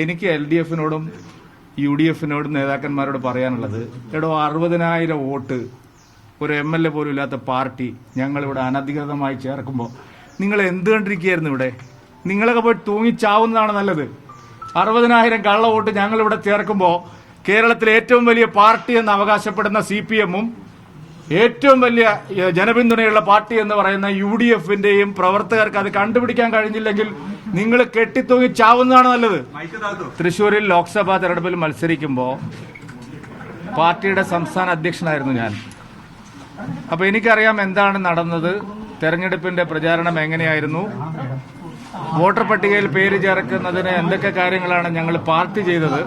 എനിക്ക് L D എഫിനോടും U D എഫിനോടും നേതാക്കന്മാരോട് പറയാനുള്ളത് എടോ അറുപതിനായിരം വോട്ട് ഒരു എം എൽ എ പോലും ഇല്ലാത്ത പാർട്ടി ഞങ്ങളിവിടെ അനധികൃതമായി ചേർക്കുമ്പോൾ നിങ്ങൾ എന്ത് കണ്ടിരിക്കുകയായിരുന്നു ഇവിടെ? നിങ്ങളൊക്കെ പോയി തൂങ്ങിച്ചാവുന്നതാണ് നല്ലത്. അറുപതിനായിരം കള്ള വോട്ട് ഞങ്ങളിവിടെ ചേർക്കുമ്പോൾ കേരളത്തിലെ ഏറ്റവും വലിയ പാർട്ടി എന്ന് അവകാശപ്പെടുന്ന സി പി എമ്മും ഏറ്റവും വലിയ ജനപിന്തുണയുള്ള പാർട്ടി എന്ന് പറയുന്ന യു ഡി എഫിന്റെയും പ്രവർത്തകർക്ക് അത് കണ്ടുപിടിക്കാൻ കഴിഞ്ഞില്ലെങ്കിൽ നിങ്ങൾ കെട്ടിത്തൂങ്ങി ചാവുന്നതാണ് നല്ലത്. തൃശ്ശൂരിൽ ലോക്സഭാ തെരഞ്ഞെടുപ്പിൽ മത്സരിക്കുമ്പോൾ പാർട്ടിയുടെ സംസ്ഥാന അധ്യക്ഷനായിരുന്നു ഞാൻ. അപ്പൊ എനിക്കറിയാം എന്താണ് നടന്നത് തെരഞ്ഞെടുപ്പിന്റെ പ്രചാരണം എങ്ങനെയായിരുന്നു വോട്ടർ പട്ടികയിൽ പേര് ചേർക്കുന്നതിന് എന്തൊക്കെ കാര്യങ്ങളാണ് ഞങ്ങൾ പാർട്ടി ചെയ്തത്.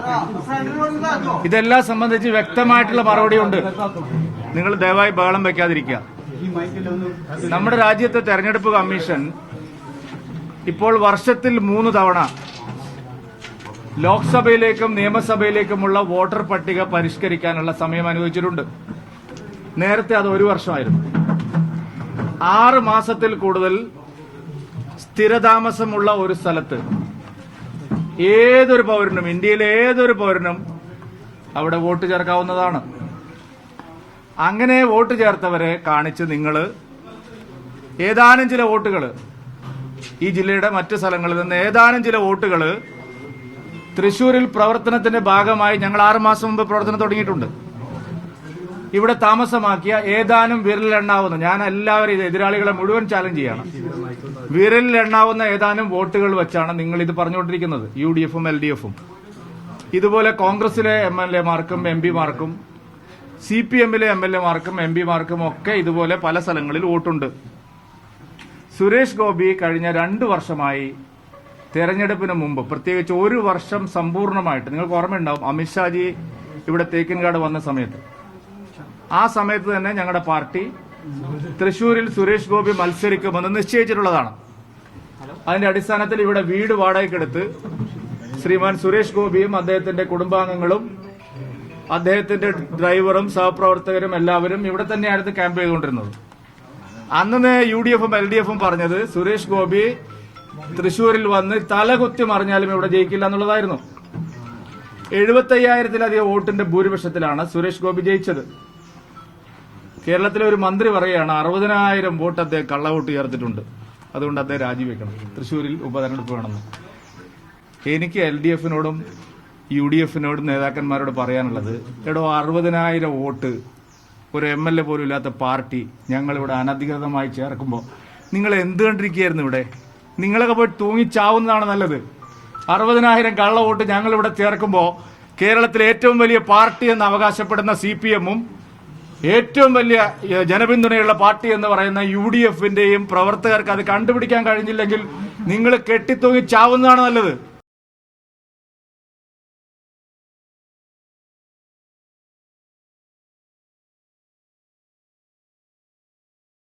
ഇതെല്ലാം സംബന്ധിച്ച് വ്യക്തമായിട്ടുള്ള മറുപടി ഉണ്ട്. നിങ്ങൾ ദയവായി ബഹളം വെക്കാതിരിക്കുക. നമ്മുടെ രാജ്യത്തെ തെരഞ്ഞെടുപ്പ് കമ്മീഷൻ ഇപ്പോൾ വർഷത്തിൽ മൂന്ന് തവണ ലോക്സഭയിലേക്കും നിയമസഭയിലേക്കുമുള്ള വോട്ടർ പട്ടിക പരിഷ്കരിക്കാനുള്ള സമയം അനുവദിച്ചിട്ടുണ്ട്. നേരത്തെ അത് ഒരു വർഷമായിരുന്നു. ആറ് മാസത്തിൽ കൂടുതൽ സ്ഥിരതാമസമുള്ള ഒരു സ്ഥലത്ത് ഏതൊരു പൗരനും ഇന്ത്യയിലെ ഏതൊരു പൗരനും അവിടെ വോട്ട് ചേർക്കാവുന്നതാണ്. അങ്ങനെ വോട്ട് ചേർത്തവരെ കാണിച്ച് നിങ്ങൾ ഏതാനും ചില വോട്ടുകൾ ഈ ജില്ലയുടെ മറ്റ് സ്ഥലങ്ങളിൽ നിന്ന് ഏതാനും ചില വോട്ടുകൾ തൃശൂരിൽ പ്രവർത്തനത്തിന്റെ ഭാഗമായി ഞങ്ങൾ ആറ് മാസം മുമ്പ് പ്രവർത്തനം തുടങ്ങിയിട്ടുണ്ട്. ഇവിടെ താമസമാക്കിയ ഏതാനും വിരലിലെണ്ണാവുന്ന ഞാൻ എല്ലാവരും എതിരാളികളെ മുഴുവൻ ചാലഞ്ച് ചെയ്യണം. വിരലിലെണ്ണാവുന്ന ഏതാനും വോട്ടുകൾ വെച്ചാണ് നിങ്ങൾ ഇത് പറഞ്ഞുകൊണ്ടിരിക്കുന്നത്. യു ഡി എഫും എൽ ഡി എഫും. ഇതുപോലെ കോൺഗ്രസിലെ എം എൽ എമാർക്കും എം പിമാർക്കും സി പി എമ്മിലെ എം എൽ എമാർക്കും എം പിമാർക്കും ഒക്കെ ഇതുപോലെ പല സ്ഥലങ്ങളിൽ വോട്ടുണ്ട്. സുരേഷ് ഗോപി കഴിഞ്ഞ രണ്ട് വർഷമായി തെരഞ്ഞെടുപ്പിന് മുമ്പ് പ്രത്യേകിച്ച് ഒരു വർഷം സമ്പൂർണമായിട്ട് നിങ്ങൾക്ക് ഓർമ്മയുണ്ടാവും അമിത്ഷാജി ഇവിടെ തേക്കിൻകാട് വന്ന സമയത്ത്. ആ സമയത്ത് തന്നെ ഞങ്ങളുടെ പാർട്ടി തൃശൂരിൽ സുരേഷ് ഗോപി മത്സരിക്കുമെന്ന് നിശ്ചയിച്ചിട്ടുള്ളതാണ്. അതിന്റെ അടിസ്ഥാനത്തിൽ ഇവിടെ വീട് വാടകയ്ക്കെടുത്ത് ശ്രീമാൻ സുരേഷ് ഗോപിയും അദ്ദേഹത്തിന്റെ കുടുംബാംഗങ്ങളും അദ്ദേഹത്തിന്റെ ഡ്രൈവറും സഹപ്രവർത്തകരും എല്ലാവരും ഇവിടെ തന്നെയായിരുന്നു ക്യാമ്പ് ചെയ്തുകൊണ്ടിരുന്നത്. അന്ന് യു ഡി എഫും എൽ ഡി എഫും പറഞ്ഞത് സുരേഷ് ഗോപി തൃശൂരിൽ വന്ന് തലകുത്തി മറിഞ്ഞാലും ഇവിടെ ജയിക്കില്ല എന്നുള്ളതായിരുന്നു. എഴുപത്തയ്യായിരത്തിലധികം വോട്ടിന്റെ ഭൂരിപക്ഷത്തിലാണ് സുരേഷ് ഗോപി ജയിച്ചത്. കേരളത്തിലെ ഒരു മന്ത്രി പറയുകയാണ് അറുപതിനായിരം വോട്ട് അദ്ദേഹം കള്ളവോട്ട് ചേർത്തിട്ടുണ്ട് അതുകൊണ്ട് അദ്ദേഹം രാജിവെക്കണം. തൃശൂരിൽ ഉപതെരഞ്ഞെടുപ്പ് വേണമെന്ന്. എനിക്ക് എൽ ഡി എഫിനോടും യു ഡി എഫിനോടും നേതാക്കന്മാരോട് പറയാനുള്ളത് എടോ അറുപതിനായിരം വോട്ട് ഒരു എം എൽ എ പോലും ഇല്ലാത്ത പാർട്ടി ഞങ്ങളിവിടെ അനധികൃതമായി ചേർക്കുമ്പോൾ നിങ്ങൾ എന്ത് കണ്ടിരിക്കുകയായിരുന്നു ഇവിടെ? നിങ്ങളൊക്കെ പോയി തൂങ്ങിച്ചാവുന്നതാണ് നല്ലത്. അറുപതിനായിരം കള്ള വോട്ട് ഞങ്ങളിവിടെ ചേർക്കുമ്പോൾ കേരളത്തിലെ ഏറ്റവും വലിയ പാർട്ടി എന്ന് അവകാശപ്പെടുന്ന സി പി എമ്മും ഏറ്റവും വലിയ ജനപിന്തുണയുള്ള പാർട്ടി എന്ന് പറയുന്ന യു ഡി എഫിന്റെയും പ്രവർത്തകർക്ക് അത് കണ്ടുപിടിക്കാൻ കഴിഞ്ഞില്ലെങ്കിൽ നിങ്ങൾ കെട്ടിത്തൂങ്ങി ചാവുന്നതാണ് നല്ലത്.